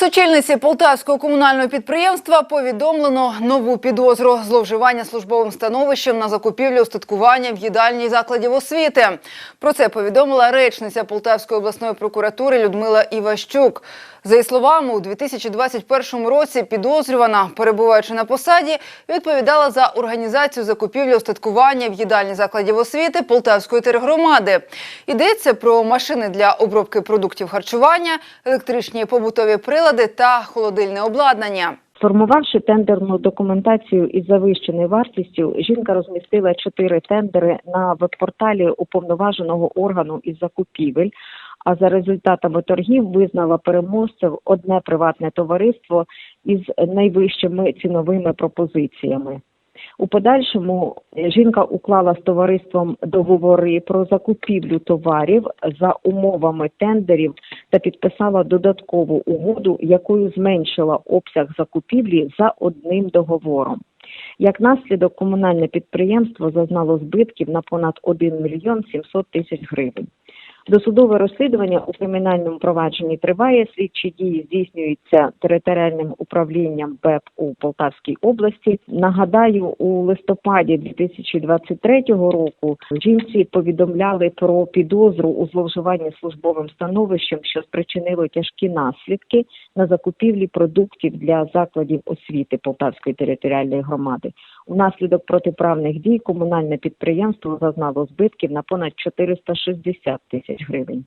Сочільниці полтавського комунального підприємства повідомлено нову підозру зловживання службовим становищем на закупівлю устаткування в їдальні закладів освіти. Про це повідомила речниця Полтавської обласної прокуратури Людмила Іващук. За її словами, у 2021 році підозрювана, перебуваючи на посаді, відповідала за організацію закупівлі устаткування в їдальні закладів освіти Полтавської тергромади. Йдеться про машини для обробки продуктів харчування, електричні побутові прилади та холодильне обладнання. Сформувавши тендерну документацію із завищеною вартістю, жінка розмістила чотири тендери на веб-порталі уповноваженого органу із закупівель. А за результатами торгів визнала переможцем одне приватне товариство із найвищими ціновими пропозиціями. У подальшому жінка уклала з товариством договори про закупівлю товарів за умовами тендерів та підписала додаткову угоду, якою зменшила обсяг закупівлі за одним договором. Як наслідок, комунальне підприємство зазнало збитків на понад 1 мільйон 700 тисяч гривень. Досудове розслідування у кримінальному провадженні триває. Слідчі дії здійснюються територіальним управлінням БЕП у Полтавській області. Нагадаю, у листопаді 2023 року жінці повідомляли про підозру у зловживанні службовим становищем, що спричинило тяжкі наслідки на закупівлі продуктів для закладів освіти Полтавської територіальної громади. Унаслідок протиправних дій комунальне підприємство зазнало збитків на понад 460 тисяч гривень.